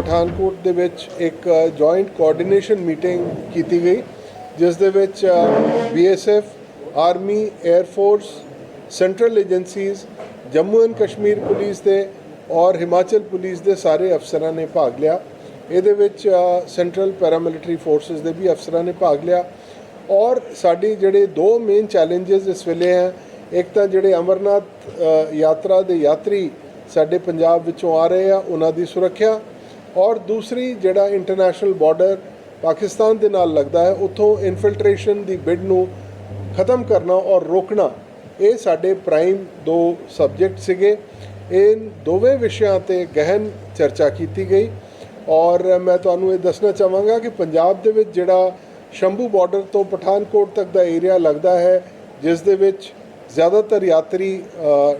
ਪਠਾਨਕੋਟ ਦੇ ਵਿੱਚ ਇੱਕ ਜੁਆਇੰਟ ਕੋਆਰਡੀਨੇਸ਼ਨ ਮੀਟਿੰਗ ਕੀਤੀ ਗਈ, ਜਿਸ ਦੇ ਵਿੱਚ BSF army air force central agencies Jammu and Kashmir police ਦੇ ਔਰ ਹਿਮਾਚਲ ਪੁਲਿਸ ਦੇ ਸਾਰੇ ਅਫਸਰਾਂ ਨੇ ਭਾਗ ਲਿਆ। ਇਹਦੇ ਵਿੱਚ ਸੈਂਟਰਲ ਪੈਰਾਮਿਲਟਰੀ ਫੋਰਸਸ ਦੇ ਵੀ ਅਫਸਰਾਂ ਨੇ ਭਾਗ ਲਿਆ। ਔਰ ਸਾਡੀ ਜਿਹੜੇ ਦੋ ਮੇਨ ਚੈਲੰਜਸ ਇਸ ਵੇਲੇ ਹੈ, ਇੱਕ ਤਾਂ ਜਿਹੜੇ ਅਮਰਨਾਥ ਯਾਤਰਾ ਦੇ ਯਾਤਰੀ ਸਾਡੇ ਪੰਜਾਬ ਵਿੱਚੋਂ ਆ ਰਹੇ ਆ, ਉਹਨਾਂ ਦੀ ਸੁਰੱਖਿਆ ਔਰ ਦੂਸਰੀ ਜਿਹੜਾ ਇੰਟਰਨੈਸ਼ਨਲ ਬਾਰਡਰ ਪਾਕਿਸਤਾਨ ਦੇ ਨਾਲ ਲੱਗਦਾ ਹੈ, ਉੱਥੋਂ ਇਨਫਿਲਟ੍ਰੇਸ਼ਨ ਦੀ ਬਿਡ ਨੂੰ ਖਤਮ ਕਰਨਾ ਔਰ ਰੋਕਣਾ, ਇਹ ਸਾਡੇ ਪ੍ਰਾਈਮ ਦੋ ਸਬਜੈਕਟ ਸੀਗੇ। ਇਹ ਦੋਵੇਂ ਵਿਸ਼ਿਆਂ ਤੇ ਗਹਿਨ ਚਰਚਾ ਕੀਤੀ ਗਈ ਔਰ ਮੈਂ ਤੁਹਾਨੂੰ ਇਹ ਦੱਸਣਾ ਚਾਹਾਂਗਾ ਕਿ ਪੰਜਾਬ ਦੇ ਵਿੱਚ ਜਿਹੜਾ ਸ਼ੰਭੂ ਬਾਰਡਰ ਤੋਂ ਪਠਾਨਕੋਟ ਤੱਕ ਦਾ ਏਰੀਆ ਲੱਗਦਾ ਹੈ, ਜਿਸ ਦੇ ਵਿੱਚ ਜ਼ਿਆਦਾਤਰ ਯਾਤਰੀ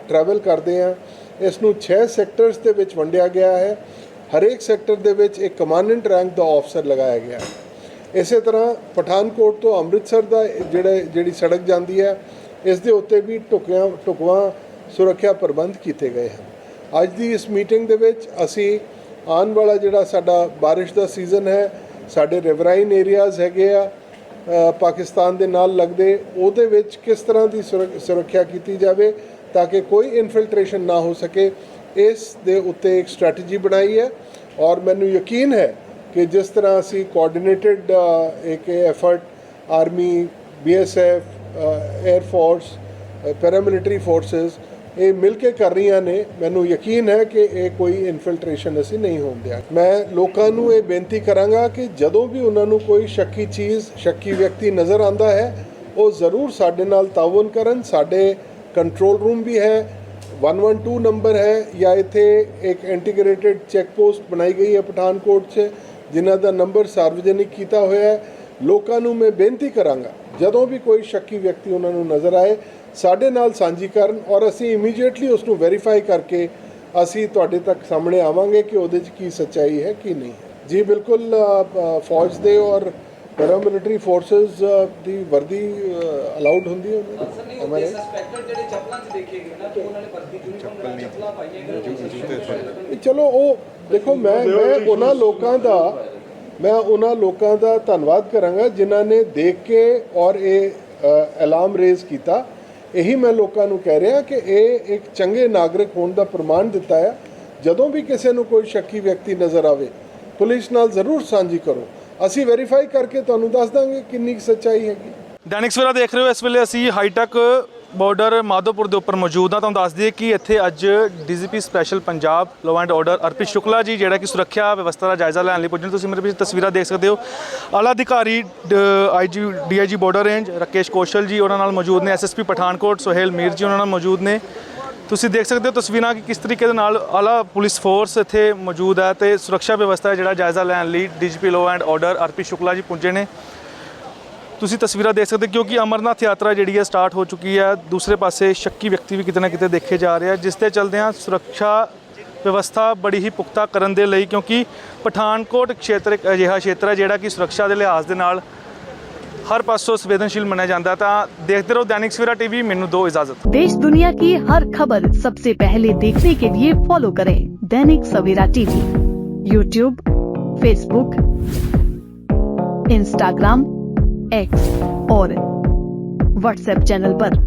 ਟਰੈਵਲ ਕਰਦੇ ਆ। ਇਸ ਨੂੰ 6 ਸੈਕਟਰਸ ਦੇ ਵਿੱਚ ਵੰਡਿਆ ਗਿਆ ਹੈ। ਹਰੇਕ ਸੈਕਟਰ ਦੇ ਵਿੱਚ ਇੱਕ ਕਮਾਂਡੈਂਟ ਰੈਂਕ ਦਾ ਅਫਸਰ ਲਗਾਇਆ ਗਿਆ ਇਸੇ ਤਰ੍ਹਾਂ ਪਠਾਨਕੋਟ ਤੋਂ ਅੰਮ੍ਰਿਤਸਰ ਦਾ ਜਿਹੜਾ, ਜਿਹੜੀ ਸੜਕ ਜਾਂਦੀ ਹੈ, ਇਸ ਦੇ ਉੱਤੇ ਵੀ ਟੁਕਿਆ ਟੁਕਵਾਂ ਸੁਰੱਖਿਆ ਪ੍ਰਬੰਧ ਕੀਤੇ ਗਏ ਹਨ। ਅੱਜ ਦੀ ਇਸ ਮੀਟਿੰਗ ਦੇ ਵਿੱਚ ਅਸੀਂ ਆਉਣ ਵਾਲਾ ਜਿਹੜਾ ਸਾਡਾ ਬਾਰਿਸ਼ ਦਾ ਸੀਜ਼ਨ ਹੈ, ਸਾਡੇ ਰਿਵਰਾਈਨ ਏਰੀਆਜ਼ ਹੈਗੇ ਆ ਪਾਕਿਸਤਾਨ ਦੇ ਨਾਲ ਲੱਗਦੇ, ਉਹਦੇ ਵਿੱਚ ਕਿਸ ਤਰ੍ਹਾਂ ਦੀ ਸੁਰੱਖ- ਸੁਰੱਖਿਆ ਕੀਤੀ ਜਾਵੇ ਤਾਂ ਕਿ ਕੋਈ ਇਨਫਿਲਟ੍ਰੇਸ਼ਨ ਨਾ ਹੋ ਸਕੇ ਇਸ ਦੇ ਉੱਤੇ ਇੱਕ ਸਟ੍ਰੈਟਜੀ ਬਣਾਈ ਹੈ ਔਰ ਮੈਨੂੰ ਯਕੀਨ ਹੈ ਕਿ ਜਿਸ ਤਰ੍ਹਾਂ ਅਸੀਂ ਕੋਆਰਡੀਨੇਟਡ ਇੱਕ effort army BSF air force paramilitary forces ਇਹ ਮਿਲ ਕੇ ਕਰ ਰਹੀਆਂ ਨੇ, ਮੈਨੂੰ ਯਕੀਨ ਹੈ ਕਿ ਇਹ ਕੋਈ ਇਨਫਿਲਟ੍ਰੇਸ਼ਨ ਅਸੀਂ ਨਹੀਂ ਹੋਣ ਦਿਆ ਮੈਂ ਲੋਕਾਂ ਨੂੰ ਇਹ ਬੇਨਤੀ ਕਰਾਂਗਾ ਕਿ ਜਦੋਂ ਵੀ ਉਹਨਾਂ ਨੂੰ ਕੋਈ ਸ਼ੱਕੀ ਚੀਜ਼, ਸ਼ੱਕੀ ਵਿਅਕਤੀ ਨਜ਼ਰ ਆਂਦਾ ਹੈ, ਉਹ ਜ਼ਰੂਰ ਸਾਡੇ ਨਾਲ ਤਾਵਨ ਕਰਨ, ਸਾਡੇ ਕੰਟਰੋਲ ਰੂਮ ਵੀ ਹੈ 112 ਨੰਬਰ ਹੈ ਜਾਂ ਇੱਥੇ ਇੱਕ ਇੰਟੀਗ੍ਰੇਟਿਡ ਚੈੱਕ ਪੋਸਟ ਬਣਾਈ ਗਈ ਹੈ ਪਠਾਨਕੋਟ 'ਚ ਜਿਨ੍ਹਾਂ ਦਾ ਨੰਬਰ ਸਾਰਵਜਨਿਕ ਕੀਤਾ ਹੋਇਆ ਹੈ ਲੋਕਾਂ ਨੂੰ ਮੈਂ ਬੇਨਤੀ ਕਰਾਂਗਾ ਜਦੋਂ ਵੀ ਕੋਈ ਸ਼ੱਕੀ ਵਿਅਕਤੀ ਉਹਨਾਂ ਨੂੰ ਨਜ਼ਰ ਆਏ ਸਾਡੇ ਨਾਲ ਸਾਂਝੀ ਕਰਨ ਔਰ ਅਸੀਂ ਇਮੀਡੀਏਟਲੀ ਉਸ ਨੂੰ ਵੈਰੀਫਾਈ ਕਰਕੇ ਅਸੀਂ ਤੁਹਾਡੇ ਤੱਕ ਸਾਹਮਣੇ ਆਵਾਂਗੇ ਕਿ ਉਹਦੇ 'ਚ ਕੀ ਸੱਚਾਈ ਹੈ ਕੀ ਨਹੀਂ ਹੈ ਜੀ ਬਿਲਕੁਲ ਫੌਜ ਦੇ ਔਰ ਪੈਰਾਮਿਲਟਰੀ ਫੋਰਸਸ ਦੀ ਵਰਦੀ ਅਲਾਉਡ ਹੁੰਦੀ ਹੈ ਨੂੰ ਸਸਪੈਕਟਡ ਜਿਹੜੇ ਚੱਪਲਾਂ 'ਚ ਦੇਖੇ ਗਏ ਨਾ ਤੇ ਉਹਨਾਂ ਨੇ ਵਰਦੀ ਯੂਨੀਫਾਰਮ ਨਾਲ ਚੱਪਲਾਂ ਪਾਈਆਂ ਗਈਆਂ ਇਹ ਚਲੋ ਉਹ ਦੇਖੋ ਮੈਂ ਮੈਂ ਉਹਨਾਂ ਲੋਕਾਂ ਦਾ ਮੈਂ ਉਹਨਾਂ ਲੋਕਾਂ ਦਾ ਧੰਨਵਾਦ ਕਰਾਂਗਾ ਜਿਨ੍ਹਾਂ ਨੇ ਦੇਖ ਕੇ ਔਰ ਇਹ ਅਲਾਰਮ ਰੇਜ਼ ਕੀਤਾ। ਇਹੀ ਮੈਂ ਲੋਕਾਂ ਨੂੰ ਕਹਿ ਰਿਹਾ ਕਿ ਇਹ ਇੱਕ ਚੰਗੇ ਨਾਗਰਿਕ ਹੋਣ ਦਾ ਪ੍ਰਮਾਣ ਦਿੱਤਾ ਹੈ। ਜਦੋਂ ਵੀ ਕਿਸੇ ਨੂੰ ਕੋਈ ਸ਼ੱਕੀ ਵਿਅਕਤੀ ਨਜ਼ਰ ਆਵੇ ਪੁਲਿਸ ਨਾਲ ਜ਼ਰੂਰ ਸਾਂਝੀ ਕਰੋ। ਅਸੀਂ ਵੈਰੀਫਾਈ ਕਰਕੇ ਤੁਹਾਨੂੰ ਦੱਸ ਦਾਂਗੇ ਕਿੰਨੀ ਕੁ ਸੱਚਾਈ ਹੈਗੀ। ਦੈਨਿਕ ਸਵੇਰਾ ਦੇਖ ਰਹੇ ਹੋ, ਇਸ ਵੇਲੇ ਅਸੀਂ ਹਾਈਟੈਕ ਬਾਰਡਰ ਮਾਧੋਪੁਰ ਦੇ ਉੱਪਰ ਮੌਜੂਦ ਹਾਂ। ਤੁਹਾਨੂੰ ਦੱਸ ਦਈਏ ਕਿ ਇੱਥੇ ਅੱਜ DGP special Punjab law and order Arpit Shukla ji, ਜਿਹੜਾ ਕਿ ਸੁਰੱਖਿਆ ਵਿਵਸਥਾ ਦਾ ਜਾਇਜ਼ਾ ਲੈਣ ਲਈ ਪੁੱਜੇ ਤੁਸੀਂ ਮੇਰੇ ਪਿੱਛੇ ਤਸਵੀਰਾਂ ਦੇਖ ਸਕਦੇ ਹੋ। ਆਲਾ ਅਧਿਕਾਰੀ IG DIG border range Rakesh Kaushal ji ਉਹਨਾਂ ਨਾਲ ਮੌਜੂਦ ਨੇ। ਐਸਐਸਪੀ ਪਠਾਨਕੋਟ, ਸੁਹੇਲ ਮੀਰ ਜੀ ਉਹਨਾਂ ਨਾਲ ਮੌਜੂਦ ਨੇ। ਤੁਸੀਂ ਦੇਖ ਸਕਦੇ ਹੋ ਤਸਵੀਰਾਂ ਕਿ ਕਿਸ ਤਰੀਕੇ ਦੇ ਨਾਲ ਆਲਾ ਪੁਲਿਸ ਫੋਰਸ ਇੱਥੇ ਮੌਜੂਦ ਹੈ ਤੇ ਸੁਰੱਖਿਆ ਵਿਵਸਥਾ ਜਿਹੜਾ ਜਾਇਜ਼ਾ ਲੈਣ ਲਈ DGP law and order Arpit Shukla ji ਪਹੁੰਚੇ ਨੇ। ਤੁਸੀਂ ਤਸਵੀਰਾਂ ਦੇਖ ਸਕਦੇ ਹੋ ਕਿਉਂਕਿ ਅਮਰਨਾਥ ਯਾਤਰਾ ਜਿਹੜੀ ਹੈ ਸਟਾਰਟ ਹੋ ਚੁੱਕੀ ਹੈ। ਦੂਸਰੇ ਪਾਸੇ ਸ਼ੱਕੀ ਵਿਅਕਤੀ ਵੀ ਕਿਤੇ ਨਾ ਕਿਤੇ ਦੇਖੇ ਜਾ ਰਹੇ ਆ, ਜਿਸ ਤੇ ਚਲਦਿਆਂ ਸੁਰੱਖਿਆ ਵਿਵਸਥਾ ਬੜੀ ਹੀ ਪੁਖਤਾ ਕਰਨ ਦੇ ਲਈ ਕਿਉਂਕਿ ਪਠਾਨਕੋਟ ਖੇਤਰ ਇੱਕ ਅਜਿਹਾ ਖੇਤਰ ਹੈ ਜਿਹੜਾ ਕਿ ਸੁਰੱਖਿਆ ਦੇ ਲਿਹਾਜ਼ ਦੇ ਨਾਲ ਹਰ ਪਾਸੋਂ ਸੰਵੇਦਨਸ਼ੀਲ ਮੰਨਿਆ ਜਾਂਦਾ ਤਾਂ ਦੇਖਦੇ ਰਹੋ ਦੈਨਿਕ ਸਵੇਰਾ ਟੀਵੀ ਮੈਨੂੰ ਦਿਓ ਇਜਾਜ਼ਤ देश दुनिया की हर खबर सबसे पहले देखने के लिए फॉलो करें Dainik Savera TV YouTube Facebook Instagram X और व्हाट्सएप चैनल पर।